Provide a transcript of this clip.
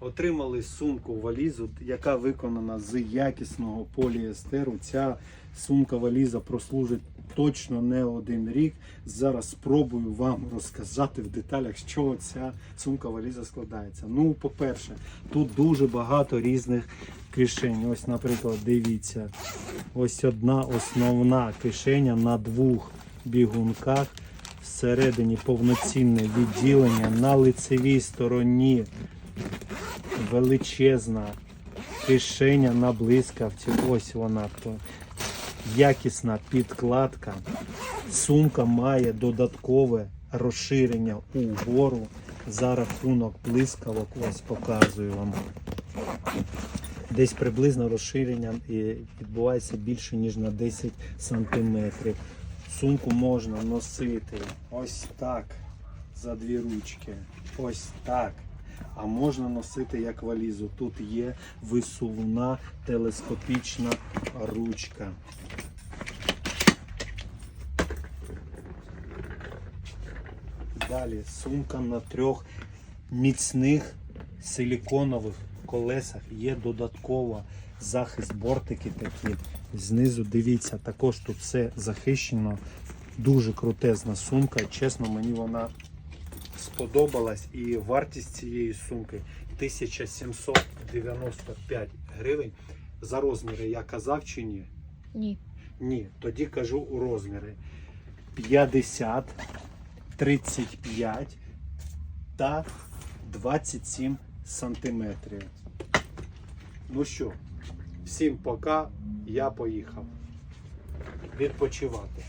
Отримали сумку валізу, яка виконана з якісного поліестеру. Ця сумка валіза прослужить точно не один рік. Зараз спробую вам розказати в деталях, з чого ця сумка валіза складається. Ну, по-перше, тут дуже багато різних кишень. Ось, наприклад, дивіться, ось одна основна кишеня на двох бігунках. Всередині повноцінне відділення на лицевій стороні величезна кишеня на блискавці. Ось вона. Якісна підкладка. Сумка має додаткове розширення угору за рахунок блискавок. Ось показую вам. Десь приблизно розширення е, відбувається більше ніж на 10 сантиметрів. Сумку можна носити ось так за дві ручки. Ось так. А можна носити як валізу. Тут є висувна телескопічна ручка. Далі сумка на трьох міцних силіконових колесах. Є додатково захист бортики такі. Знизу дивіться, також тут все захищено. Дуже крутезна сумка. Чесно, мені вона сподобалась. І вартість цієї сумки 1795 гривень. За розміри я казав чи ні? Ні. Ні, тоді кажу у розміри 50, 35 та 27 сантиметрів. Ну що, всім пока, я поїхав відпочивати.